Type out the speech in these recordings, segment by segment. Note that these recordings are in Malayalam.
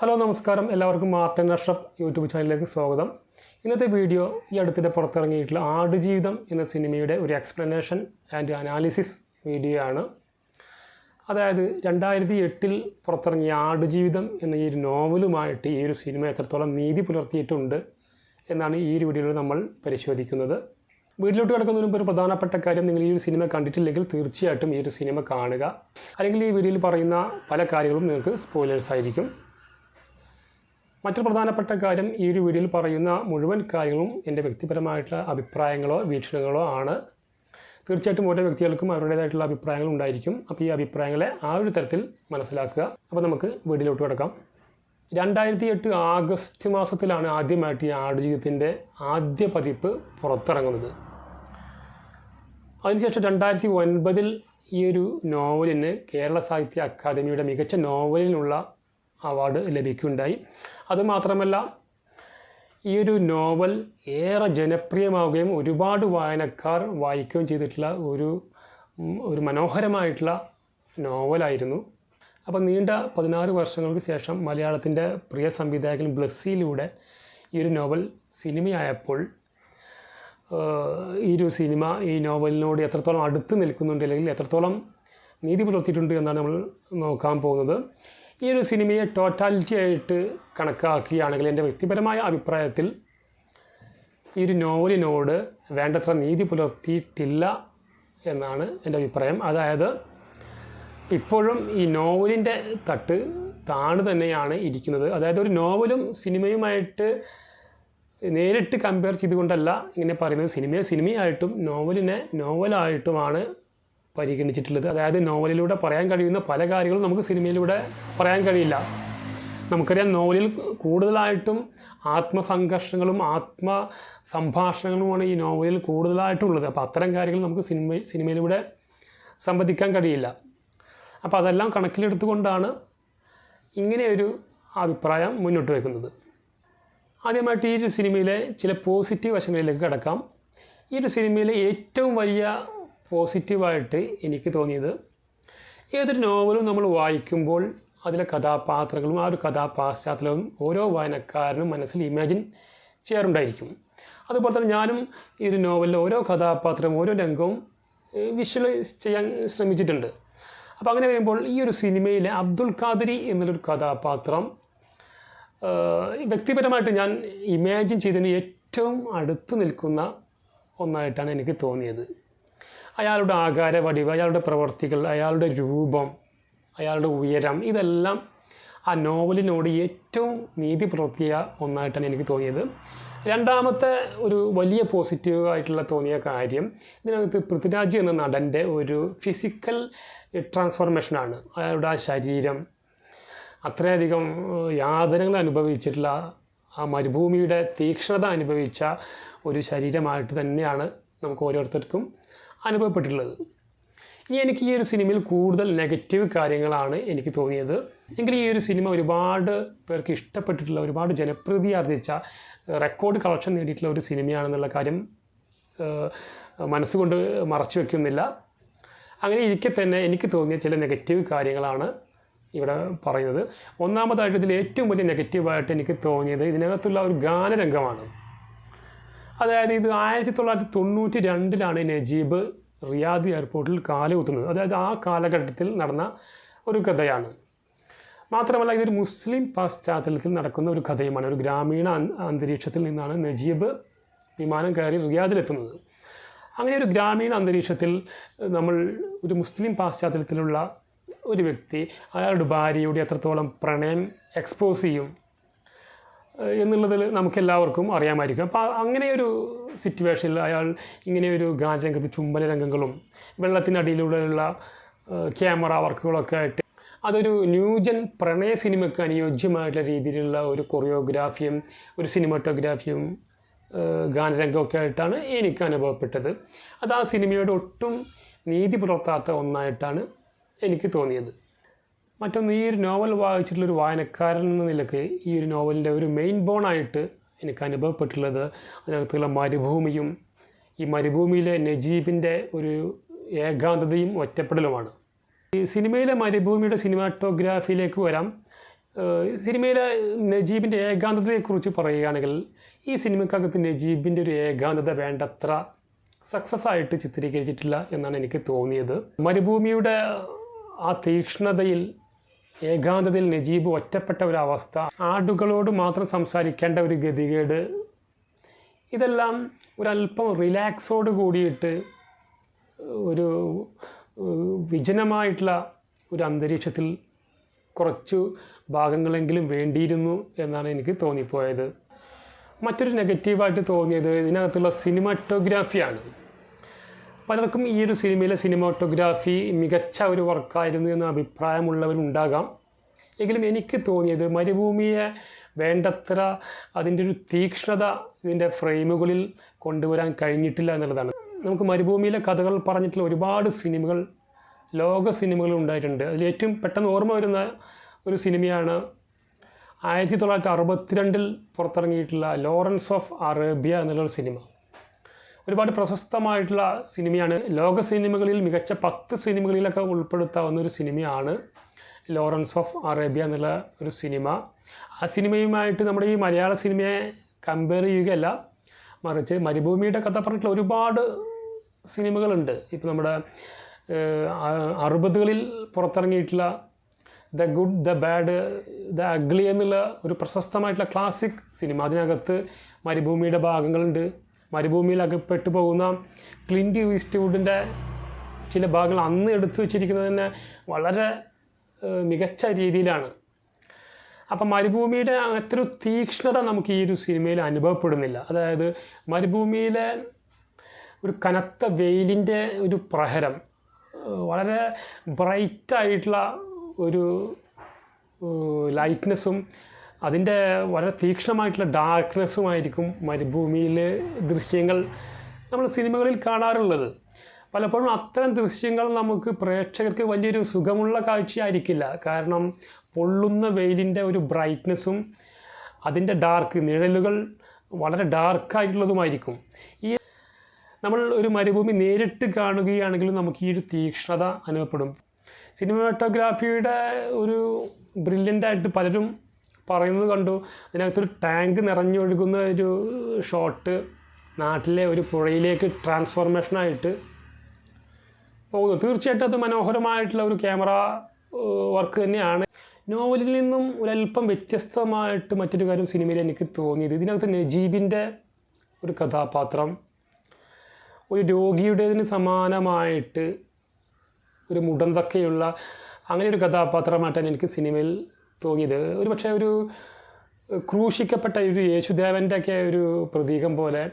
ഹലോ നമസ്കാരം. എല്ലാവർക്കും മാർട്ടിൻ അഷ്റഫ് യൂട്യൂബ് ചാനലിലേക്ക് സ്വാഗതം. ഇന്നത്തെ വീഡിയോ ഈ അടുത്തിടെ പുറത്തിറങ്ങിയിട്ടുള്ള ആടുജീവിതം എന്ന സിനിമയുടെ ഒരു എക്സ്പ്ലനേഷൻ ആൻഡ് അനാലിസിസ് വീഡിയോ ആണ്. അതായത് രണ്ടായിരത്തി എട്ടിൽ പുറത്തിറങ്ങിയ ആടുജീവിതം എന്ന ഈ ഒരു നോവലുമായിട്ട് ഈ ഒരു സിനിമ എത്രത്തോളം നീതി പുലർത്തിയിട്ടുണ്ട് എന്നാണ് ഈ ഒരു വീഡിയോയിൽ നമ്മൾ പരിശോധിക്കുന്നത്. വീട്ടിലോട്ട് കിടക്കുന്നതിന് മുമ്പ് ഒരു പ്രധാനപ്പെട്ട കാര്യം നിങ്ങൾ ഈ ഒരു സിനിമ കണ്ടിട്ടില്ലെങ്കിൽ തീർച്ചയായിട്ടും ഈ ഒരു സിനിമ കാണുക. അല്ലെങ്കിൽ ഈ വീഡിയോയിൽ പറയുന്ന പല കാര്യങ്ങളും നിങ്ങൾക്ക് സ്പോയിലേഴ്സ് ആയിരിക്കും. മറ്റൊരു പ്രധാനപ്പെട്ട കാര്യം ഈ ഒരു വീഡിയോയിൽ പറയുന്ന മുഴുവൻ കാര്യങ്ങളും എന്റെ വ്യക്തിപരമായിട്ടുള്ള അഭിപ്രായങ്ങളോ വീക്ഷണങ്ങളോ ആണ്. തീർച്ചയായിട്ടും ഓരോ വ്യക്തികൾക്കും അവരുടേതായിട്ടുള്ള അഭിപ്രായങ്ങൾ ഉണ്ടായിരിക്കും. അപ്പോൾ ഈ അഭിപ്രായങ്ങളെ ആ ഒരു തരത്തിൽ മനസ്സിലാക്കുക. അപ്പോൾ നമുക്ക് വീഡിയോയിലോട്ട് കിടക്കാം. രണ്ടായിരത്തി എട്ട് ആഗസ്റ്റ് മാസത്തിലാണ് ആദ്യമായിട്ട് ഈ ആടുജീവിതത്തിന്റെ ആദ്യ പതിപ്പ് പുറത്തിറങ്ങുന്നത്. അതിനുശേഷം രണ്ടായിരത്തി ഒൻപതിൽ ഈ ഒരു നോവലിന് കേരള സാഹിത്യ അക്കാദമിയുടെ മികച്ച നോവലിനുള്ള അവാർഡ് ലഭിക്കുകയുണ്ടായി. അതുമാത്രമല്ല ഈ ഒരു നോവൽ ഏറെ ജനപ്രിയമാവുകയും ഒരുപാട് വായനക്കാർ വായിക്കുകയും ചെയ്തിട്ടുള്ള ഒരു ഒരു മനോഹരമായിട്ടുള്ള നോവലായിരുന്നു. അപ്പോൾ നീണ്ട പതിനാറ് വർഷങ്ങൾക്ക് ശേഷം മലയാളത്തിന്റെ പ്രിയ സംവിധായകൻ ബ്ലസ്സിയിലൂടെ ഈ ഒരു നോവൽ സിനിമയായപ്പോൾ ഈ ഒരു സിനിമ ഈ നോവലിനോട് എത്രത്തോളം അടുത്ത് നിൽക്കുന്നുണ്ട് അല്ലെങ്കിൽ എത്രത്തോളം നീതി പുലർത്തിയിട്ടുണ്ട് എന്നാണ് നമ്മൾ നോക്കാൻ പോകുന്നത്. ഈ ഒരു സിനിമയെ ടോട്ടാലിറ്റി ആയിട്ട് കണക്കാക്കുകയാണെങ്കിൽ എന്റെ വ്യക്തിപരമായ അഭിപ്രായത്തിൽ ഈ ഒരു നോവലിനോട് വേണ്ടത്ര നീതി പുലർത്തിയിട്ടില്ല എന്നാണ് എന്റെ അഭിപ്രായം. അതായത് ഇപ്പോഴും ഈ നോവലിന്റെ തട്ട് താണു തന്നെയാണ് ഇരിക്കുന്നത്. അതായത് ഒരു നോവലും സിനിമയുമായിട്ട് നേരിട്ട് കമ്പയർ ചെയ്തുകൊണ്ടല്ല ഇങ്ങനെ പറയുന്നത്. സിനിമയെ സിനിമയായിട്ടും നോവലിനെ നോവലായിട്ടുമാണ് പരിഗണിച്ചിട്ടുള്ളത്. അതായത് നോവലിലൂടെ പറയാൻ കഴിയുന്ന പല കാര്യങ്ങളും നമുക്ക് സിനിമയിലൂടെ പറയാൻ കഴിയില്ല. നമുക്കറിയാം നോവലിൽ കൂടുതലായിട്ടും ആത്മസംഘർഷങ്ങളും ആത്മ സംഭാഷണങ്ങളുമാണ് ഈ നോവലിൽ കൂടുതലായിട്ടുള്ളത്. അപ്പോൾ അത്തരം കാര്യങ്ങൾ നമുക്ക് സിനിമ സിനിമയിലൂടെ സംവദിക്കാൻ കഴിയില്ല. അപ്പോൾ അതെല്ലാം കണക്കിലെടുത്തുകൊണ്ടാണ് ഇങ്ങനെയൊരു അഭിപ്രായം മുന്നോട്ട് വയ്ക്കുന്നത് ആദ്യമായിട്ട് ഈ ഒരു സിനിമയിലെ ചില പോസിറ്റീവ് വശങ്ങളിലേക്ക് കിടക്കാം. ഈ ഒരു സിനിമയിലെ ഏറ്റവും വലിയ പോസിറ്റീവായിട്ട് എനിക്ക് തോന്നിയത്. ഏതൊരു നോവലും നമ്മൾ വായിക്കുമ്പോൾ അതിലെ കഥാപാത്രങ്ങളും ആ ഒരു കഥാപാശ്ചാത്തലവും ഓരോ വായനക്കാരനും മനസ്സിൽ ഇമാജിൻ ചെയ്യാറുണ്ടായിരിക്കും. അതുപോലെ തന്നെ ഞാനും ഈ ഒരു നോവലിലെ ഓരോ കഥാപാത്രവും ഓരോ രംഗവും വിഷ്വലൈസ് ചെയ്യാൻ ശ്രമിച്ചിട്ടുണ്ട്. അപ്പോൾ അങ്ങനെ വരുമ്പോൾ ഈ ഒരു സിനിമയിലെ അബ്ദുൽ ഖാദരി എന്നുള്ളൊരു കഥാപാത്രം വ്യക്തിപരമായിട്ട് ഞാൻ ഇമാജിൻ ചെയ്തതിന് ഏറ്റവും അടുത്ത് നിൽക്കുന്ന ഒന്നായിട്ടാണ് എനിക്ക് തോന്നിയത്. അയാളുടെ ആകാര വടിവ് അയാളുടെ പ്രവർത്തികൾ അയാളുടെ രൂപം അയാളുടെ ഉയരം ഇതെല്ലാം ആ നോവലിനോട് ഏറ്റവും നീതി പുലർത്തിയ ഒന്നായിട്ടാണ് എനിക്ക് തോന്നിയത്. രണ്ടാമത്തെ ഒരു വലിയ പോസിറ്റീവ് ആയിട്ടുള്ള തോന്നിയ കാര്യം ഇതിനകത്ത് പൃഥ്വിരാജ് എന്ന നടന്റെ ഒരു ഫിസിക്കൽ ട്രാൻസ്ഫോർമേഷനാണ് അയാളുടെ ആ ശരീരം അത്രയധികം യാതനകൾ അനുഭവിച്ചിട്ടുള്ള ആ മരുഭൂമിയുടെ തീക്ഷ്ണത അനുഭവിച്ച ഒരു ശരീരമായിട്ട് തന്നെയാണ് നമുക്ക് ഓരോരുത്തർക്കും അനുഭവപ്പെട്ടിട്ടുള്ളത്. ഇനി എനിക്ക് ഈ ഒരു സിനിമയിൽ കൂടുതൽ നെഗറ്റീവ് കാര്യങ്ങളാണ് എനിക്ക് തോന്നിയത്. എങ്കിലും ഈ ഒരു സിനിമ ഒരുപാട് പേർക്ക് ഇഷ്ടപ്പെട്ടിട്ടുള്ള ഒരുപാട് ജനപ്രീതി ആർജിച്ച റെക്കോർഡ് കളക്ഷൻ നേടിയിട്ടുള്ള ഒരു സിനിമയാണെന്നുള്ള കാര്യം മനസ്സുകൊണ്ട് മറച്ചു വയ്ക്കുന്നില്ല അങ്ങനെ ഇരിക്കെ തന്നെ എനിക്ക് തോന്നിയ ചില നെഗറ്റീവ് കാര്യങ്ങളാണ് ഇവിടെ പറയുന്നത്. ഒന്നാമതായിട്ട് ഇതിൽ ഏറ്റവും വലിയ നെഗറ്റീവായിട്ട് എനിക്ക് തോന്നിയത് ഇതിനകത്തുള്ള ഒരു ഗാനരംഗമാണ്. അതായത് ഇത് ആയിരത്തി തൊള്ളായിരത്തി തൊണ്ണൂറ്റി രണ്ടിലാണ് നജീബ് റിയാദ് എയർപോർട്ടിൽ കാലുകുത്തുന്നത് അതായത് ആ കാലഘട്ടത്തിൽ നടന്ന ഒരു കഥയാണ്. മാത്രമല്ല ഇതൊരു മുസ്ലിം പശ്ചാത്തലത്തിൽ നടക്കുന്ന ഒരു കഥയുമാണ്. ഒരു ഗ്രാമീണ അന്തരീക്ഷത്തിൽ നിന്നാണ് നജീബ് വിമാനം കയറി റിയാദിലെത്തുന്നത്. അങ്ങനെ ഒരു ഗ്രാമീണ അന്തരീക്ഷത്തിൽ നമ്മൾ ഒരു മുസ്ലിം പശ്ചാത്തലത്തിലുള്ള ഒരു വ്യക്തി അയാളുടെ ഭാര്യയുടെ എത്രത്തോളം പ്രണയം എക്സ്പോസ് ചെയ്യും. എന്നുള്ളതിൽ നമുക്കെല്ലാവർക്കും അറിയാമായിരിക്കും. അപ്പോൾ അങ്ങനെയൊരു സിറ്റുവേഷനിൽ അയാൾ ഇങ്ങനെയൊരു ഗാനരംഗത്ത് ചുംബന രംഗങ്ങളും വെള്ളത്തിനടിയിലൂടെയുള്ള ക്യാമറ വർക്കുകളൊക്കെ ആയിട്ട് അതൊരു ന്യൂജൻ പ്രണയ സിനിമയ്ക്ക് അനുയോജ്യമായിട്ടുള്ള രീതിയിലുള്ള ഒരു കൊറിയോഗ്രാഫിയും ഒരു സിനിമാറ്റോഗ്രാഫിയും ഗാനരംഗമൊക്കെ ആയിട്ടാണ് എനിക്ക് അനുഭവപ്പെട്ടത്. അത് ആ സിനിമയോട് ഒട്ടും നീതി പുലർത്താത്ത ഒന്നായിട്ടാണ് എനിക്ക് തോന്നിയത്. മറ്റൊന്ന് ഈ ഒരു നോവൽ വായിച്ചിട്ടുള്ള ഒരു വായനക്കാരൻ എന്ന നിലയ്ക്ക് ഈ ഒരു നോവലിന്റെ ഒരു മെയിൻ ബോണായിട്ട് എനിക്ക് അനുഭവപ്പെട്ടുള്ളത് അതിനകത്തുള്ള മരുഭൂമിയും ഈ മരുഭൂമിയിലെ നജീബിന്റെ ഒരു ഏകാന്തതയും ഒറ്റപ്പെടലുമാണ്. ഈ സിനിമയിലെ മരുഭൂമിയുടെ സിനിമാറ്റോഗ്രാഫിയിലേക്ക് വരാം. സിനിമയിലെ നജീബിന്റെ ഏകാന്തതയെക്കുറിച്ച് പറയുകയാണെങ്കിൽ ഈ സിനിമക്കകത്ത് നജീബിന്റെ ഒരു ഏകാന്തത വേണ്ടത്ര സക്സസ് ആയിട്ട് ചിത്രീകരിച്ചിട്ടില്ല എന്നാണ് എനിക്ക് തോന്നിയത്. മരുഭൂമിയുടെ ആ തീക്ഷ്ണതയിൽ ഏകാന്തതയിൽ നജീബ് ഒറ്റപ്പെട്ട ഒരു അവസ്ഥ. ആടുകളോട് മാത്രം സംസാരിക്കേണ്ട ഒരു ഗതികേട്. ഇതെല്ലാം ഒരല്പം റിലാക്സോട് കൂടിയിട്ട് ഒരു വിജനമായിട്ടുള്ള ഒരു അന്തരീക്ഷത്തിൽ കുറച്ചു ഭാഗങ്ങളെങ്കിലും വേണ്ടിയിരുന്നു എന്നാണ് എനിക്ക് തോന്നിപ്പോയത്. മറ്റൊരു നെഗറ്റീവായിട്ട് തോന്നിയത് ഇതിനകത്തുള്ള സിനിമാറ്റോഗ്രാഫിയാണ്. പലർക്കും ഈ ഒരു സിനിമയിലെ സിനിമാറ്റോഗ്രാഫി മികച്ച ഒരു വർക്കായിരുന്നു എന്ന അഭിപ്രായമുള്ളവരുണ്ടാകാം എങ്കിലും എനിക്ക് തോന്നിയത് മരുഭൂമിയെ വേണ്ടത്ര അതിന്റെ ഒരു തീക്ഷ്ണത ഇതിന്റെ ഫ്രെയിമുകളിൽ കൊണ്ടുവരാൻ കഴിഞ്ഞിട്ടില്ല എന്നുള്ളതാണ്. നമുക്ക് മരുഭൂമിയിലെ കഥകൾ പറഞ്ഞിട്ടുള്ള ഒരുപാട് സിനിമകൾ ലോക സിനിമകൾ ഉണ്ടായിട്ടുണ്ട്. അതിൽ ഏറ്റവും പെട്ടെന്ന് ഓർമ്മ വരുന്ന ഒരു സിനിമയാണ് ആയിരത്തി തൊള്ളായിരത്തി അറുപത്തിരണ്ടിൽ പുറത്തിറങ്ങിയിട്ടുള്ള ലോറൻസ് ഓഫ് അറേബ്യ എന്നുള്ളൊരു സിനിമ. ഒരുപാട് പ്രശസ്തമായിട്ടുള്ള സിനിമയാണ്. ലോക സിനിമകളിൽ മികച്ച പത്ത് സിനിമകളിലൊക്കെ ഉൾപ്പെടുത്താവുന്ന ഒരു സിനിമയാണ് ലോറൻസ് ഓഫ് അറേബ്യ എന്നുള്ള ഒരു സിനിമ. ആ സിനിമയുമായിട്ട് നമ്മുടെ ഈ മലയാള സിനിമയെ കമ്പയർ ചെയ്യുകയല്ല മറിച്ച് മരുഭൂമിയുടെ കഥ പറഞ്ഞിട്ടുള്ള ഒരുപാട് സിനിമകളുണ്ട്. ഇപ്പോൾ നമ്മുടെ അറുപതുകളിൽ പുറത്തിറങ്ങിയിട്ടുള്ള the good the bad the ugly എന്നുള്ള ഒരു പ്രശസ്തമായിട്ടുള്ള ക്ലാസിക് സിനിമ. അതിനകത്ത് മരുഭൂമിയുടെ ഭാഗങ്ങളുണ്ട്. മരുഭൂമിയിൽ അകപ്പെട്ടു പോകുന്ന ക്ലിന്റ് ഈസ്റ്റ്വുഡിന്റെ ചില ഭാഗങ്ങൾ അന്ന് എടുത്തു വച്ചിരിക്കുന്നത് തന്നെ വളരെ മികച്ച രീതിയിലാണ്. അപ്പം മരുഭൂമിയുടെ അങ്ങനത്തെ തീക്ഷ്ണത നമുക്ക് ഈ ഒരു സിനിമയിൽ അനുഭവപ്പെടുന്നില്ല. അതായത് മരുഭൂമിയിലെ ഒരു കനത്ത വെയിലിന്റെ ഒരു പ്രഹരം വളരെ ബ്രൈറ്റായിട്ടുള്ള ഒരു ലൈറ്റ്നെസ്സും അതിന്റെ വളരെ തീക്ഷ്ണമായിട്ടുള്ള ഡാർക്ക്നെസ്സുമായിരിക്കും മരുഭൂമിയിലെ ദൃശ്യങ്ങൾ നമ്മൾ സിനിമകളിൽ കാണാറുള്ളത്. പലപ്പോഴും അത്തരം ദൃശ്യങ്ങൾ നമുക്ക് പ്രേക്ഷകർക്ക് വലിയൊരു സുഖമുള്ള കാഴ്ചയായിരിക്കില്ല. കാരണം പൊള്ളുന്ന വെയിലിന്റെ ഒരു ബ്രൈറ്റ്നെസ്സും അതിന്റെ ഡാർക്ക് നിഴലുകൾ വളരെ ഡാർക്കായിട്ടുള്ളതുമായിരിക്കും ഈ നമ്മൾ ഒരു മരുഭൂമി നേരിട്ട് കാണുകയാണെങ്കിലും നമുക്ക് ഈ ഒരു തീക്ഷ്ണത അനുഭവപ്പെടും. സിനിമാറ്റോഗ്രാഫിയുടെ ഒരു ബ്രില്യന്റായിട്ട് പലരും പറയുന്നത് കണ്ടു. അതിനകത്തൊരു ടാങ്ക് നിറഞ്ഞൊഴുകുന്ന ഒരു ഷോട്ട് നാട്ടിലെ ഒരു പുഴയിലേക്ക് ട്രാൻസ്ഫോർമേഷനായിട്ട് പോകുന്നു. തീർച്ചയായിട്ടും അത് മനോഹരമായിട്ടുള്ള ഒരു ക്യാമറ വർക്ക് തന്നെയാണ്. നോവലിൽ നിന്നും ഒരല്പം വ്യത്യസ്തമായിട്ട് മറ്റൊരു കാര്യം സിനിമയിൽ എനിക്ക് തോന്നിയത്. ഇതിനകത്ത് നജീബിന്റെ ഒരു കഥാപാത്രം ഒരു രോഗിയുടേതിന് സമാനമായിട്ട് ഒരു മുടന്തക്കയുള്ള അങ്ങനെ ഒരു കഥാപാത്രമായിട്ടാണ് എനിക്ക് സിനിമയിൽ തോന്നിയത്. ഒരു പക്ഷേ ഒരു ക്രൂശിക്കപ്പെട്ട ഒരു യേശുദേവന്റെ ഒക്കെ ഒരു പ്രതീകം പോലെ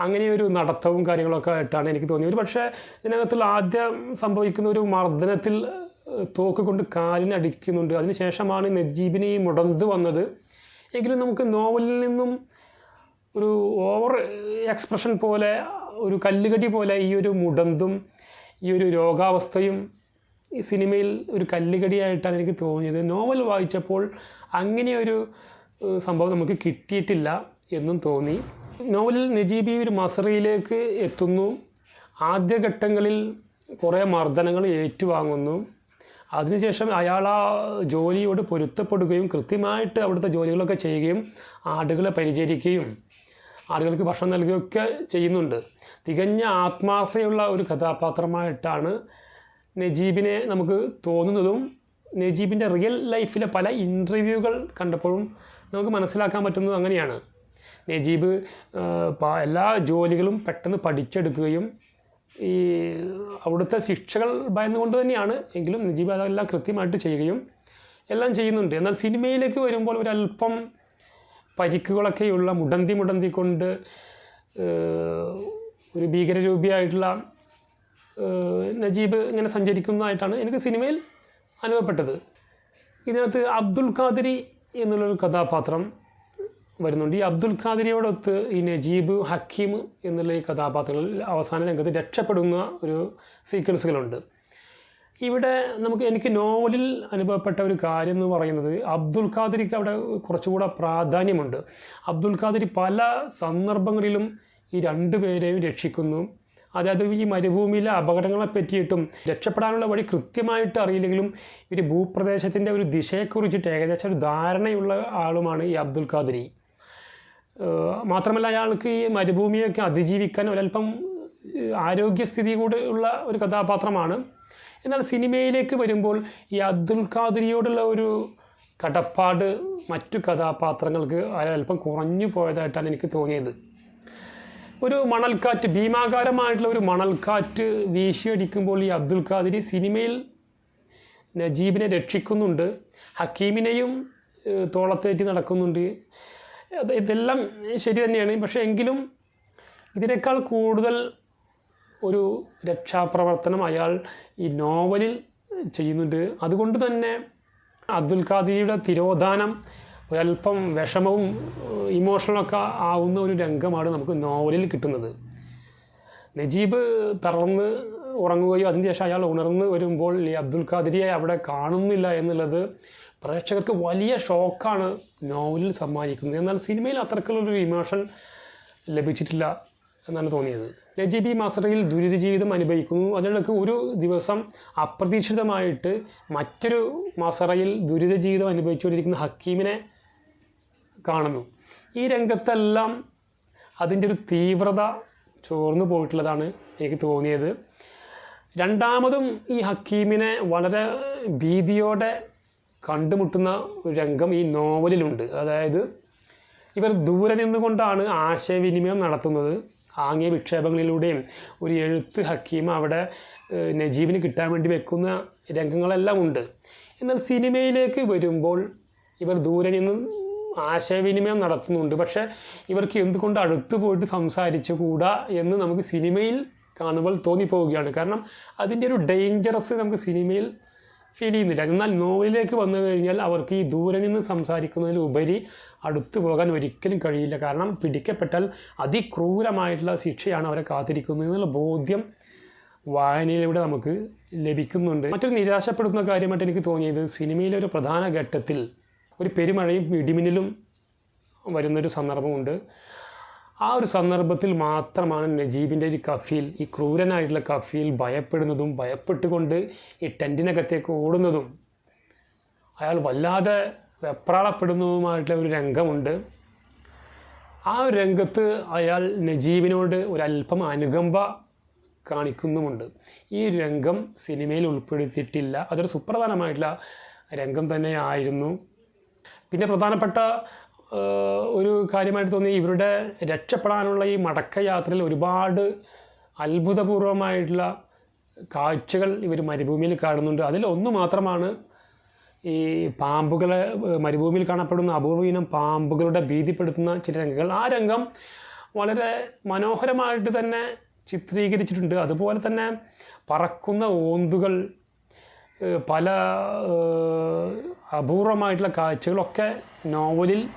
അങ്ങനെ ഒരു നടത്തവും കാര്യങ്ങളൊക്കെ ആയിട്ടാണ് എനിക്ക് തോന്നിയത്. ഒരു പക്ഷേ ഇതിനകത്തുള്ള ആദ്യം സംഭവിക്കുന്ന ഒരു മർദ്ദനത്തിൽ തോക്ക് കൊണ്ട് കാലിനടിക്കുന്നുണ്ട് അതിനുശേഷമാണ് നജീബിനെ മുടന്ത് വന്നത്. എങ്കിലും നമുക്ക് നോവലിൽ നിന്നും ഒരു ഓവർ എക്സ്പ്രഷൻ പോലെ ഒരു കല്ലുകടി പോലെ ഈ ഒരു മുടന്തും ഈ ഒരു രോഗാവസ്ഥയും ഈ സിനിമയിൽ ഒരു കല്ലുകടിയായിട്ടാണ് എനിക്ക് തോന്നിയത്. നോവൽ വായിച്ചപ്പോൾ അങ്ങനെ ഒരു സംഭവം നമുക്ക് കിട്ടിയിട്ടില്ല എന്നും തോന്നി. നോവലിൽ നജീബി ഒരു മസറിയിലേക്ക് എത്തുന്നു. ആദ്യഘട്ടങ്ങളിൽ കുറേ മർദ്ദനങ്ങൾ ഏറ്റുവാങ്ങുന്നു. അതിനുശേഷം അയാൾ ആ ജോലിയോട് പൊരുത്തപ്പെടുകയും കൃത്യമായിട്ട് അവിടുത്തെ ജോലികളൊക്കെ ചെയ്യുകയും ആടുകളെ പരിചരിക്കുകയും ആടുകൾക്ക് ഭക്ഷണം നൽകുകയൊക്കെ ചെയ്യുന്നുണ്ട്. തികഞ്ഞ ആത്മാർത്ഥയുള്ള ഒരു കഥാപാത്രമായിട്ടാണ് നജീബിനെ നമുക്ക് തോന്നുന്നതും നജീബിന്റെ റിയൽ ലൈഫിലെ പല ഇന്റർവ്യൂകൾ കണ്ടപ്പോഴും നമുക്ക് മനസ്സിലാക്കാൻ പറ്റുന്നത് അങ്ങനെയാണ്. നജീബ് എല്ലാ ജോലികളും പെട്ടെന്ന് പഠിച്ചെടുക്കുകയും ഈ അവിടുത്തെ ശിക്ഷകൾ ഭയന്നുകൊണ്ട് തന്നെയാണ്. എങ്കിലും നജീബ് അതെല്ലാം കൃത്യമായിട്ട് ചെയ്യുകയും എല്ലാം ചെയ്യുന്നുണ്ട്. എന്നാൽ സിനിമയിലേക്ക് വരുമ്പോൾ ഒരല്പം പരിക്കുകളൊക്കെയുള്ള മുടന്തി മുടന്തി കൊണ്ട് ഒരു ഭീകരരൂപിയായിട്ടുള്ള നജീബ് ഇങ്ങനെ സഞ്ചരിക്കുന്നതായിട്ടാണ് എനിക്ക് സിനിമയിൽ അനുഭവപ്പെട്ടത്. ഇതിനകത്ത് അബ്ദുൽ ഖാദിരി എന്നുള്ളൊരു കഥാപാത്രം വരുന്നുണ്ട്. ഈ അബ്ദുൽ ഖാദിരിയോടൊത്ത് ഈ നജീബ് ഹക്കീം എന്നുള്ള ഈ കഥാപാത്രങ്ങളിൽ അവസാന രംഗത്ത് രക്ഷപ്പെടുന്ന ഒരു സീക്വൻസുകളുണ്ട്. ഇവിടെ നമുക്ക് എനിക്ക് നോവലിൽ അനുഭവപ്പെട്ട ഒരു കാര്യം എന്ന് പറയുന്നത് അബ്ദുൽ ഖാദിരിക്ക് അവിടെ കുറച്ചുകൂടെ പ്രാധാന്യമുണ്ട്. അബ്ദുൽ ഖാദിരി പല സന്ദർഭങ്ങളിലും ഈ രണ്ടു പേരെയും രക്ഷിക്കുന്നു. അതായത് ഈ മരുഭൂമിയിലെ അപകടങ്ങളെ പറ്റിയിട്ടും രക്ഷപ്പെടാനുള്ള വഴി കൃത്യമായിട്ട് അറിയില്ലെങ്കിലും ഒരു ഭൂപ്രദേശത്തിന്റെ ഒരു ദിശയെക്കുറിച്ചിട്ട് ഏകദേശം ഒരു ധാരണയുള്ള ആളുമാണ് ഈ അബ്ദുൽ ഖാദിരി. മാത്രമല്ല അയാൾക്ക് ഈ മരുഭൂമിയൊക്കെ അതിജീവിക്കാൻ ഒരല്പം ആരോഗ്യസ്ഥിതി കൂടെ ഉള്ള ഒരു കഥാപാത്രമാണ്. എന്നാൽ സിനിമയിലേക്ക് വരുമ്പോൾ ഈ അബ്ദുൽ ഖാദിരിയോടുള്ള ഒരു കടപ്പാട് മറ്റു കഥാപാത്രങ്ങൾക്ക് അല്പം കുറഞ്ഞു പോയതായിട്ടാണ് എനിക്ക് തോന്നിയത്. ഒരു മണൽക്കാറ്റ് ഭീമാകാരമായിട്ടുള്ള ഒരു മണൽക്കാറ്റ് വീശിയടിക്കുമ്പോൾ ഈ അബ്ദുൽ ഖാദിരി സിനിമയിൽ നജീബിനെ രക്ഷിക്കുന്നുണ്ട് ഹക്കീമിനെയും തോളത്തേറ്റി നടക്കുന്നുണ്ട്. അത് ഇതെല്ലാം ശരി തന്നെയാണ്. പക്ഷേ എങ്കിലും ഇതിനേക്കാൾ കൂടുതൽ ഒരു രക്ഷാപ്രവർത്തനം അയാൾ ഈ നോവലിൽ ചെയ്യുന്നുണ്ട്. അതുകൊണ്ട് തന്നെ അബ്ദുൽ ഖാദിരിയുടെ തിരോധാനം ഒരല്പം വിഷമവും ഇമോഷണലൊക്കെ ആവുന്ന ഒരു രംഗമാണ് നമുക്ക് നോവലിൽ കിട്ടുന്നത്. നജീബ് തളർന്ന് ഉറങ്ങുകയോ അതിന് ശേഷം അയാൾ ഉണർന്ന് വരുമ്പോൾ ഈ അബ്ദുൽ ഖാദിരിയെ അവിടെ കാണുന്നില്ല എന്നുള്ളത് പ്രേക്ഷകർക്ക് വലിയ ഷോക്കാണ് നോവലിൽ സമ്മാനിക്കുന്നത്. എന്നാൽ സിനിമയിൽ അത്രക്കുള്ളൊരു ഇമോഷൻ ലഭിച്ചിട്ടില്ല എന്നാണ് തോന്നിയത്. നജീബി മസറയിൽ ദുരിത ജീവിതം അനുഭവിക്കുന്നു. അതിനിടയ്ക്ക് ഒരു ദിവസം അപ്രതീക്ഷിതമായിട്ട് മറ്റൊരു മാസറയിൽ ദുരിത ജീവിതം അനുഭവിച്ചുകൊണ്ടിരിക്കുന്ന ഹക്കീമിനെ കാണുന്നു. ഈ രംഗത്തെല്ലാം അതിന്റെ ഒരു തീവ്രത ചോർന്നു പോയിട്ടുള്ളതാണ് എനിക്ക് തോന്നിയത്. രണ്ടാമതും ഈ ഹക്കീമിനെ വളരെ ഭീതിയോടെ കണ്ടുമുട്ടുന്ന ഒരു രംഗം ഈ നോവലിലുണ്ട്. അതായത് ഇവർ ദൂരെ നിന്നുകൊണ്ടാണ് ആശയവിനിമയം നടത്തുന്നത്. ആംഗ്യ വിക്ഷേപങ്ങളിലൂടെയും ഒരു എഴുത്ത് ഹക്കീം അവിടെ നജീബിന് കിട്ടാൻ വേണ്ടി വെക്കുന്ന രംഗങ്ങളെല്ലാം ഉണ്ട്. എന്നാൽ സിനിമയിലേക്ക് വരുമ്പോൾ ഇവർ ദൂരെ നിന്ന് ആശയവിനിമയം നടത്തുന്നുണ്ട്. പക്ഷേ ഇവർക്ക് എന്തുകൊണ്ട് അടുത്ത് പോയിട്ട് സംസാരിച്ചു കൂടാ എന്ന് നമുക്ക് സിനിമയിൽ കാണുമ്പോൾ തോന്നിപ്പോവുകയാണ്. കാരണം അതിന്റെ ഒരു ഡേഞ്ചറസ് നമുക്ക് സിനിമയിൽ ഫീൽ ചെയ്യുന്നില്ല. എന്നാൽ നോവലിലേക്ക് വന്നു കഴിഞ്ഞാൽ അവർക്ക് ഈ ദൂരെ നിന്ന് സംസാരിക്കുന്നതിലുപരി അടുത്തു പോകാൻ ഒരിക്കലും കഴിയില്ല. കാരണം പിടിക്കപ്പെട്ടാൽ അതിക്രൂരമായിട്ടുള്ള ശിക്ഷയാണ് അവരെ കാത്തിരിക്കുന്നത് എന്നുള്ള ബോധ്യം വായനയിലൂടെ നമുക്ക് ലഭിക്കുന്നുണ്ട്. മറ്റൊരു നിരാശപ്പെടുത്തുന്ന കാര്യമായിട്ട് എനിക്ക് തോന്നിയത് സിനിമയിലെ ഒരു പ്രധാന ഘട്ടത്തിൽ ഒരു പെരുമഴയും ഇടിമിന്നലും വരുന്നൊരു സന്ദർഭമുണ്ട്. ആ ഒരു സന്ദർഭത്തിൽ മാത്രമാണ് നജീബിന്റെ ഒരു കഫീൽ ഈ ക്രൂരനായിട്ടുള്ള കഫീൽ ഭയപ്പെടുന്നതും ഭയപ്പെട്ടുകൊണ്ട് ഈ ടെന്റിനകത്തേക്ക് ഓടുന്നതും അയാൾ വല്ലാതെ വെപ്രാളപ്പെടുന്നതുമായിട്ടുള്ള ഒരു രംഗമുണ്ട്. ആ ഒരു രംഗത്ത് അയാൾ നജീബിനോട് ഒരല്പം അനുകമ്പ കാണിക്കുന്നുമുണ്ട്. ഈ രംഗം സിനിമയിൽ ഉൾപ്പെടുത്തിയിട്ടില്ല. അതൊരു സുപ്രധാനമായിട്ടുള്ള രംഗം തന്നെയായിരുന്നു. പിന്നെ പ്രധാനപ്പെട്ട ഒരു കാര്യമായിട്ട് തോന്നി ഇവരുടെ രക്ഷപ്പെടാനുള്ള ഈ മടക്കയാത്രയിൽ ഒരുപാട് അത്ഭുതപൂർവമായിട്ടുള്ള കാഴ്ചകൾ ഇവർ മരുഭൂമിയിൽ കാണുന്നുണ്ട്. അതിൽ ഒന്ന് മാത്രമാണ് ഈ പാമ്പുകളെ മരുഭൂമിയിൽ കാണപ്പെടുന്ന അപൂർവ ഇനം പാമ്പുകളുടെ ഭീതിപ്പെടുത്തുന്ന ചില രംഗങ്ങൾ. ആ രംഗം വളരെ മനോഹരമായിട്ട് തന്നെ ചിത്രീകരിച്ചിട്ടുണ്ട്. അതുപോലെ തന്നെ പറക്കുന്ന ഓന്തുകൾ പല അപൂർവമായിട്ടുള്ള കാഴ്ചകളൊക്കെ നോവലിൽ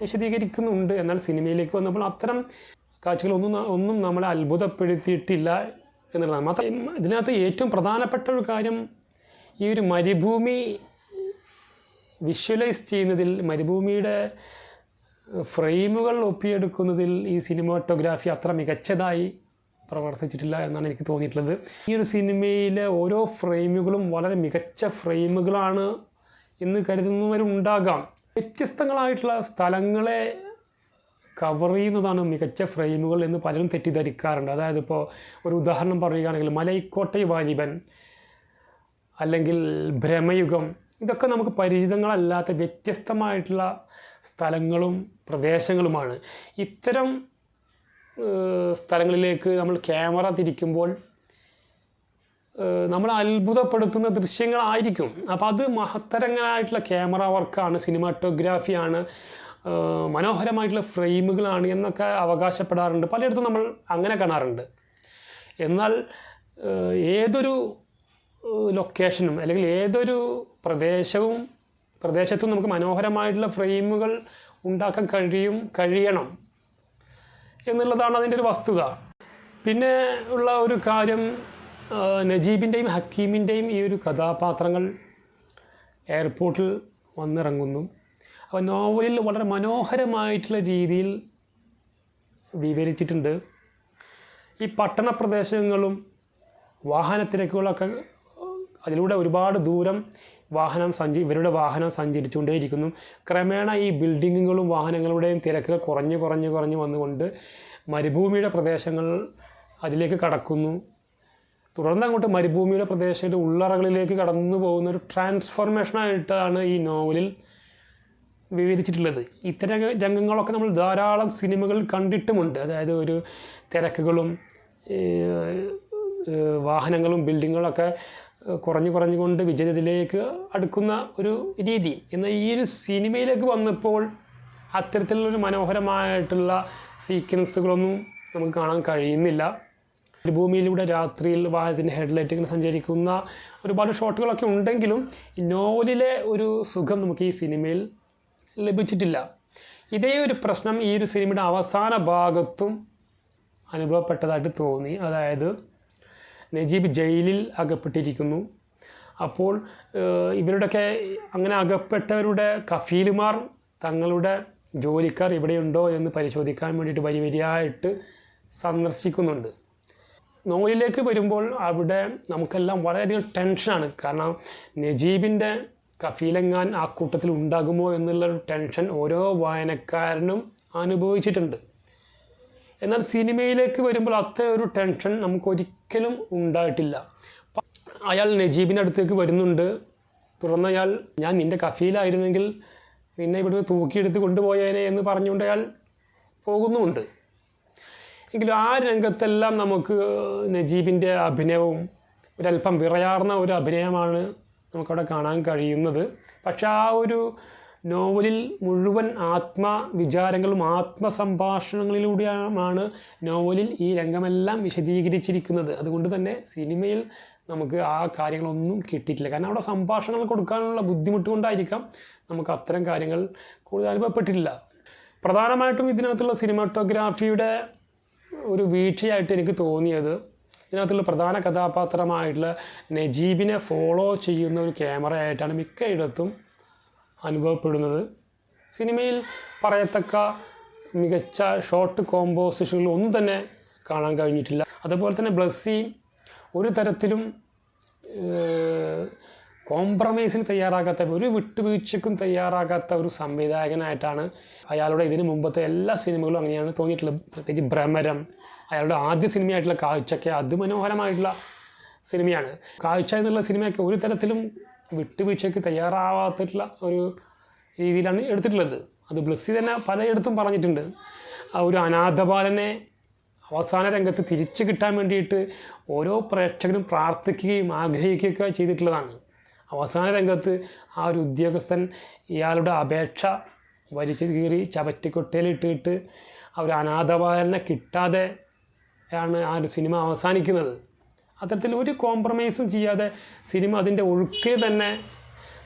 വിശദീകരിക്കുന്നുണ്ട്. എന്നാൽ സിനിമയിലേക്ക് വന്നപ്പോൾ അത്തരം കാഴ്ചകളൊന്നും ഒന്നും നമ്മളെ അത്ഭുതപ്പെടുത്തിയിട്ടില്ല എന്നുള്ളതാണ്. മാത്രം ഇതിനകത്ത് ഏറ്റവും പ്രധാനപ്പെട്ട ഒരു കാര്യം ഈ ഒരു മരുഭൂമി വിഷ്വലൈസ് ചെയ്യുന്നതിൽ മരുഭൂമിയുടെ ഫ്രെയിമുകൾ ഒപ്പിയെടുക്കുന്നതിൽ ഈ സിനിമാറ്റോഗ്രാഫി അത്ര മികച്ചതായി പ്രവർത്തിച്ചിട്ടില്ല എന്നാണ് എനിക്ക് തോന്നിയിട്ടുള്ളത്. ഈ ഒരു സിനിമയിലെ ഓരോ ഫ്രെയിമുകളും വളരെ മികച്ച ഫ്രെയിമുകളാണ് എന്ന് കരുതുന്നവരുണ്ടാകാം വ്യത്യസ്തങ്ങളായിട്ടുള്ള സ്ഥലങ്ങളെ കവർ ചെയ്യുന്നതാണ് മികച്ച ഫ്രെയിമുകൾ എന്ന് പലരും തെറ്റിദ്ധരിക്കാറുണ്ട്. അതായത് ഇപ്പോൾ ഒരു ഉദാഹരണം പറയുകയാണെങ്കിൽ മലൈക്കോട്ടൈ വാലിബൻ അല്ലെങ്കിൽ ഭ്രമയുഗം ഇതൊക്കെ നമുക്ക് പരിചിതങ്ങളല്ലാത്ത വ്യത്യസ്തമായിട്ടുള്ള സ്ഥലങ്ങളും പ്രദേശങ്ങളുമാണ്. ഇത്തരം സ്ഥലങ്ങളിലേക്ക് നമ്മൾ ക്യാമറ തിരിക്കുമ്പോൾ നമ്മൾ അത്ഭുതപ്പെടുത്തുന്ന ദൃശ്യങ്ങളായിരിക്കും. അപ്പോൾ അത് മഹത്തരങ്ങളായിട്ടുള്ള ക്യാമറ വർക്കാണ് സിനിമാറ്റോഗ്രാഫിയാണ് മനോഹരമായിട്ടുള്ള ഫ്രെയിമുകളാണ് എന്നൊക്കെ അവകാശപ്പെടാറുണ്ട്. പലയിടത്തും നമ്മൾ അങ്ങനെ കാണാറുണ്ട്. എന്നാൽ ഏതൊരു ലൊക്കേഷനും അല്ലെങ്കിൽ ഏതൊരു പ്രദേശവും പ്രദേശത്തും നമുക്ക് മനോഹരമായിട്ടുള്ള ഫ്രെയിമുകൾ ഉണ്ടാക്കാൻ കഴിയും കഴിയണം. എന്നുള്ളതാണ് അതിന്റെ ഒരു വസ്തുത. പിന്നെ ഉള്ള ഒരു കാര്യം നജീബിന്റെയും ഹക്കീമിന്റെയും ഈ ഒരു കഥാപാത്രങ്ങൾ എയർപോർട്ടിൽ വന്നിറങ്ങുന്നു. അപ്പോൾ നോവലിൽ വളരെ മനോഹരമായിട്ടുള്ള രീതിയിൽ വിവരിച്ചിട്ടുണ്ട്. ഈ പട്ടണ പ്രദേശങ്ങളും വാഹനത്തിരക്കുകളൊക്കെ അതിലൂടെ ഒരുപാട് ദൂരം വാഹനം സഞ്ചി ഇവരുടെ വാഹനം സഞ്ചരിച്ചുകൊണ്ടേയിരിക്കുന്നു. ക്രമേണ ഈ ബിൽഡിങ്ങുകളും വാഹനങ്ങളുടെയും തിരക്കുകൾ കുറഞ്ഞു കുറഞ്ഞ് കുറഞ്ഞ് വന്നുകൊണ്ട് മരുഭൂമിയുടെ പ്രദേശങ്ങൾ അതിലേക്ക് കടക്കുന്നു. തുടർന്ന് അങ്ങോട്ട് മരുഭൂമിയുടെ പ്രദേശത്തിന്റെ ഉള്ളറകളിലേക്ക് കടന്നു പോകുന്ന ഒരു ട്രാൻസ്ഫോർമേഷനായിട്ടാണ് ഈ നോവലിൽ വിവരിച്ചിട്ടുള്ളത്. ഇത്തരം രംഗങ്ങളൊക്കെ നമ്മൾ ധാരാളം സിനിമകളിൽ കണ്ടിട്ടുമുണ്ട്. അതായത് ഒരു തിരക്കുകളും വാഹനങ്ങളും ബിൽഡിങ്ങുകളൊക്കെ കുറഞ്ഞു കുറഞ്ഞുകൊണ്ട് വിജയത്തിലേക്ക് അടുക്കുന്ന ഒരു രീതി. എന്നാൽ ഈ ഒരു സിനിമയിലേക്ക് വന്നപ്പോൾ അത്തരത്തിലുള്ളൊരു മനോഹരമായിട്ടുള്ള സീക്വൻസുകളൊന്നും നമുക്ക് കാണാൻ കഴിയുന്നില്ല. ഭൂമിയിലൂടെ രാത്രിയിൽ വാഹനത്തിന്റെ ഹെഡ്ലൈറ്റ് ഇങ്ങനെ സഞ്ചരിക്കുന്ന ഒരുപാട് ഷോട്ടുകളൊക്കെ ഉണ്ടെങ്കിലും നോവലിലെ ഒരു സുഖം നമുക്ക് ഈ സിനിമയിൽ ലഭിച്ചിട്ടില്ല. ഇതേ ഒരു പ്രശ്നം ഈ ഒരു സിനിമയുടെ അവസാന ഭാഗത്തും അനുഭവപ്പെട്ടതായിട്ട് തോന്നി. അതായത് നജീബ് ജയിലിൽ അകപ്പെട്ടിരിക്കുന്നു. അപ്പോൾ ഇവരുടെയൊക്കെ അങ്ങനെ അകപ്പെട്ടവരുടെ കഫീലുമാർ തങ്ങളുടെ ജോലിക്കാർ ഇവിടെയുണ്ടോ എന്ന് പരിശോധിക്കാൻ വേണ്ടിയിട്ട് വരി വരിയായിട്ട് സന്ദർശിക്കുന്നുണ്ട്. നോയിലേക്ക് വരുമ്പോൾ അവിടെ നമുക്കെല്ലാം വളരെയധികം ടെൻഷനാണ്. കാരണം നജീബിന്റെ കഫീലെങ്ങാൻ ആ കൂട്ടത്തിൽ ഉണ്ടാകുമോ എന്നുള്ളൊരു ടെൻഷൻ ഓരോ വായനക്കാരനും അനുഭവിച്ചിട്ടുണ്ട്. എന്നാൽ സിനിമയിലേക്ക് വരുമ്പോൾ അത്ര ഒരു ടെൻഷൻ നമുക്ക് ഒരിക്കലും ഉണ്ടായിട്ടില്ല. അയാൾ നജീബിന്റെ അടുത്തേക്ക് വരുന്നുണ്ട്. തുടർന്ന് അയാൾ ഞാൻ നിന്റെ കഫീലായിരുന്നെങ്കിൽ നിന്നെ ഇവിടുന്ന് തൂക്കിയെടുത്ത് കൊണ്ടുപോയേനെ എന്ന് പറഞ്ഞുകൊണ്ട് അയാൾ പോകുന്നുമുണ്ട്. എങ്കിലും ആ രംഗത്തെല്ലാം നമുക്ക് നജീബിന്റെ അഭിനയവും ഒരല്പം വിറയാർന്ന ഒരു അഭിനയമാണ് നമുക്കവിടെ കാണാൻ കഴിയുന്നത്. പക്ഷേ ആ ഒരു നോവലിൽ മുഴുവൻ ആത്മവിചാരങ്ങളും ആത്മസംഭാഷണങ്ങളിലൂടെയാണ് നോവലിൽ ഈ രംഗമെല്ലാം വിശദീകരിച്ചിരിക്കുന്നത്. അതുകൊണ്ട് തന്നെ സിനിമയിൽ നമുക്ക് ആ കാര്യങ്ങളൊന്നും കിട്ടിയിട്ടില്ല. കാരണം അവിടെ സംഭാഷണങ്ങൾ കൊടുക്കാനുള്ള ബുദ്ധിമുട്ട് കൊണ്ടായിരിക്കാം നമുക്ക് അത്തരം കാര്യങ്ങൾ കൂടുതൽ അനുഭവപ്പെട്ടിട്ടില്ല. പ്രധാനമായിട്ടും ഇതിനകത്തുള്ള സിനിമാറ്റോഗ്രാഫിയുടെ ഒരു വീഴ്ചയായിട്ട് എനിക്ക് തോന്നിയത് ഇതിനകത്തുള്ള പ്രധാന കഥാപാത്രമായിട്ടുള്ള നജീബിനെ ഫോളോ ചെയ്യുന്ന ഒരു ക്യാമറയായിട്ടാണ് മിക്കയിടത്തും അനുഭവപ്പെടുന്നത്. സിനിമയിൽ പറയത്തക്ക മികച്ച ഷോർട്ട് കോമ്പോസിഷനുകൾ ഒന്നും തന്നെ കാണാൻ കഴിഞ്ഞിട്ടില്ല. അതുപോലെ തന്നെ ബ്ലസ്സി ഒരു തരത്തിലും കോംപ്രമൈസിന് തയ്യാറാകാത്ത ഒരു വിട്ടുവീഴ്ചക്കും തയ്യാറാകാത്ത ഒരു സംവിധായകനായിട്ടാണ് അയാളുടെ ഇതിനു മുമ്പത്തെ എല്ലാ സിനിമകളും അങ്ങനെയാണ് തോന്നിയിട്ടുള്ളത്. പ്രത്യേകിച്ച് ഭ്രമരം അയാളുടെ ആദ്യ സിനിമയായിട്ടുള്ള കാഴ്ചയ്ക്ക് അതിമനോഹരമായിട്ടുള്ള സിനിമയാണ്. കാഴ്ച എന്നുള്ള സിനിമയൊക്കെ ഒരു തരത്തിലും വിട്ടുവീഴ്ചയ്ക്ക് തയ്യാറാവാത്തിട്ടുള്ള ഒരു രീതിയിലാണ് എടുത്തിട്ടുള്ളത്. അത് ബ്ലസ്സി തന്നെ പലയിടത്തും പറഞ്ഞിട്ടുണ്ട്. ആ ഒരു അനാഥബാലനെ അവസാന രംഗത്ത് തിരിച്ചു കിട്ടാൻ വേണ്ടിയിട്ട് ഓരോ പ്രേക്ഷകരും പ്രാർത്ഥിക്കുകയും ആഗ്രഹിക്കുകയൊക്കെ ചെയ്തിട്ടുള്ളതാണ്. അവസാന രംഗത്ത് ആ ഒരു ഉദ്യോഗസ്ഥൻ ഇയാളുടെ അപേക്ഷ വലിച്ചു കീറി ചവറ്റിക്കൊട്ടയിലിട്ടിട്ട് ആ ഒരു അനാഥബാലനെ കിട്ടാതെ ആണ് ആ ഒരു സിനിമ അവസാനിക്കുന്നത്. അത്തരത്തിൽ ഒരു കോംപ്രമൈസും ചെയ്യാതെ സിനിമ അതിന്റെ ഒഴുക്കിൽ തന്നെ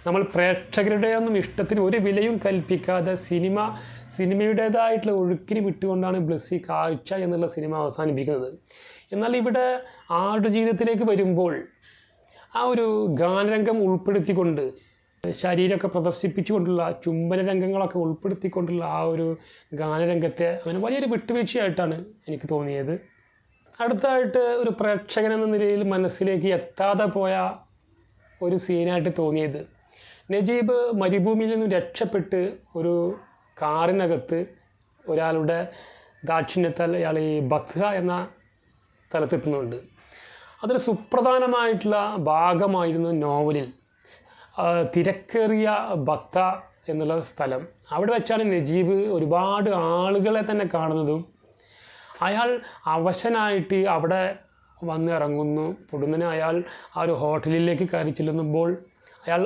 നമ്മൾ പ്രേക്ഷകരുടെ ഒന്നും ഇഷ്ടത്തിന് ഒരു വിലയും കൽപ്പിക്കാതെ സിനിമ സിനിമയുടേതായിട്ടുള്ള ഒഴുക്കിന് വിട്ടുകൊണ്ടാണ് ബ്ലസ്സി കാഴ്ച എന്നുള്ള സിനിമ അവസാനിപ്പിക്കുന്നത്. എന്നാൽ ഇവിടെ ആടുജീവിതത്തിലേക്ക് വരുമ്പോൾ ആ ഒരു ഗാനരംഗം ഉൾപ്പെടുത്തിക്കൊണ്ട് ശരീരമൊക്കെ പ്രദർശിപ്പിച്ചുകൊണ്ടുള്ള ചുംബന രംഗങ്ങളൊക്കെ ഉൾപ്പെടുത്തിക്കൊണ്ടുള്ള ആ ഒരു ഗാനരംഗത്തെ അങ്ങനെ വലിയൊരു വിട്ടുവീഴ്ചയായിട്ടാണ് എനിക്ക് തോന്നിയത്. അടുത്തതായിട്ട് ഒരു പ്രേക്ഷകൻ എന്ന നിലയിൽ മനസ്സിലേക്ക് എത്താതെ പോയ ഒരു സീനായിട്ട് തോന്നിയത്. നജീബ് മരുഭൂമിയിൽ നിന്നും രക്ഷപ്പെട്ട് ഒരു കാറിനകത്ത് ഒരാളുടെ ദാക്ഷിണ്യത്താൽ അയാൾ ഈ ബത്ഹ എന്ന സ്ഥലത്തെത്തുന്നുണ്ട്. അതൊരു സുപ്രധാനമായിട്ടുള്ള ഭാഗമായിരുന്നു നോവലിൽ. തിരക്കേറിയ ബത്ത എന്നുള്ള സ്ഥലം. അവിടെ വെച്ചാണ് നജീബ് ഒരുപാട് ആളുകളെ തന്നെ കാണുന്നതും അയാൾ അവശനായിട്ട് അവിടെ വന്നിറങ്ങുന്നു. പൊടുന്നനെ അയാൾ ആ ഒരു ഹോട്ടലിലേക്ക് കയറി ചെല്ലുമ്പോൾ അയാൾ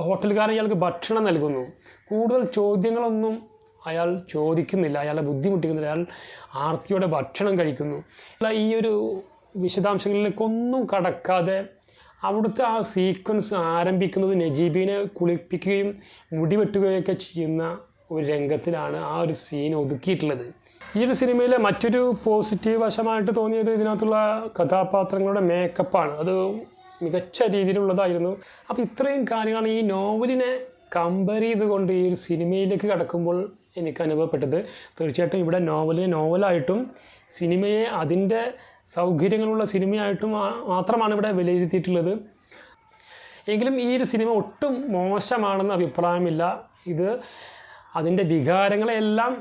ഹോട്ടലുകാരൻ അയാൾക്ക് ഭക്ഷണം നൽകുന്നു. കൂടുതൽ ചോദ്യങ്ങളൊന്നും അയാൾ ചോദിക്കുന്നില്ല. അയാളെ ബുദ്ധിമുട്ടിക്കുന്നില്ല. അയാൾ ആർത്തിയോടെ ഭക്ഷണം കഴിക്കുന്നു. ഈ ഒരു വിശദാംശങ്ങളിലേക്കൊന്നും കടക്കാതെ അവിടുത്തെ ആ സീക്വൻസ് ആരംഭിക്കുന്നത് നജീബിനെ കുളിപ്പിക്കുകയും മുടിവെട്ടുകയൊക്കെ ചെയ്യുന്ന ഒരു രംഗത്തിലാണ് ആ ഒരു സീൻ ഒതുക്കിയിട്ടുള്ളത്. ഈ ഒരു സിനിമയിലെ മറ്റൊരു പോസിറ്റീവ് വശമായിട്ട് തോന്നിയത് ഇതിനകത്തുള്ള കഥാപാത്രങ്ങളുടെ മേക്കപ്പാണ് അത് മികച്ച രീതിയിലുള്ളതായിരുന്നു. അപ്പോൾ ഇത്രയും കാര്യങ്ങളാണ് ഈ നോവലിനെ കമ്പയർ ചെയ്തുകൊണ്ട് ഈ ഒരു സിനിമയിലേക്ക് കടക്കുമ്പോൾ എനിക്ക് അനുഭവപ്പെട്ടത്. തീർച്ചയായിട്ടും ഇവിടെ നോവലിനെ നോവലായിട്ടും സിനിമയെ അതിന്റെ സൗകര്യങ്ങളുള്ള സിനിമയായിട്ടും മാത്രമാണ് ഇവിടെ വിലയിരുത്തിയിട്ടുള്ളത്. എങ്കിലും ഈ ഒരു സിനിമ ഒട്ടും മോശമാണെന്ന് അഭിപ്രായമില്ല. ഇത് അതിന്റെ വികാരങ്ങളെല്ലാം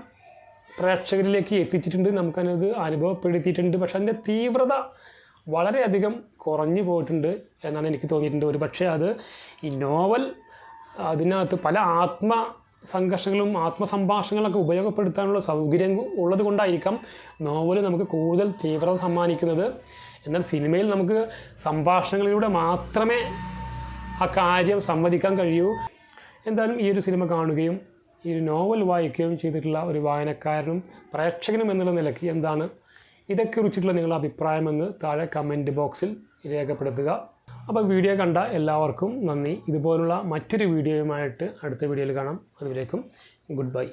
പ്രേക്ഷകരിലേക്ക് എത്തിച്ചിട്ടുണ്ട്. നമുക്കതിനത് അനുഭവപ്പെടുത്തിയിട്ടുണ്ട്. പക്ഷെ അതിന്റെ തീവ്രത വളരെയധികം കുറഞ്ഞു പോയിട്ടുണ്ട് എന്നാണ് എനിക്ക് തോന്നിയിട്ടുണ്ട്. ഒരു പക്ഷേ അത് ഈ നോവൽ അതിനകത്ത് പല ആത്മ സംഘർഷങ്ങളും ആത്മസംഭാഷണങ്ങളൊക്കെ ഉപയോഗപ്പെടുത്താനുള്ള സൗകര്യം ഉള്ളത് കൊണ്ടായിരിക്കാം നോവൽ നമുക്ക് കൂടുതൽ തീവ്രത സമ്മാനിക്കുന്നത്. എന്നാൽ സിനിമയിൽ നമുക്ക് സംഭാഷണങ്ങളിലൂടെ മാത്രമേ ആ കാര്യം സംവദിക്കാൻ കഴിയൂ. എന്തായാലും ഈ ഒരു സിനിമ കാണുകയും ഈ നോവൽ വായിക്കുകയും ചെയ്തിട്ടുള്ള ഒരു വായനക്കാരനും പ്രേക്ഷകനും എന്നുള്ള നിലയ്ക്ക് എന്താണ് ഇതേക്കുറിച്ചിട്ടുള്ള നിങ്ങളുടെ അഭിപ്രായമെന്ന് താഴെ കമന്റ് ബോക്സിൽ രേഖപ്പെടുത്തുക. അപ്പോൾ വീഡിയോ കണ്ട എല്ലാവർക്കും നന്ദി. ഇതുപോലുള്ള മറ്റൊരു വീഡിയോയുമായിട്ട് അടുത്ത വീഡിയോയിൽ കാണാം. അതുവരേക്കും ഗുഡ് ബൈ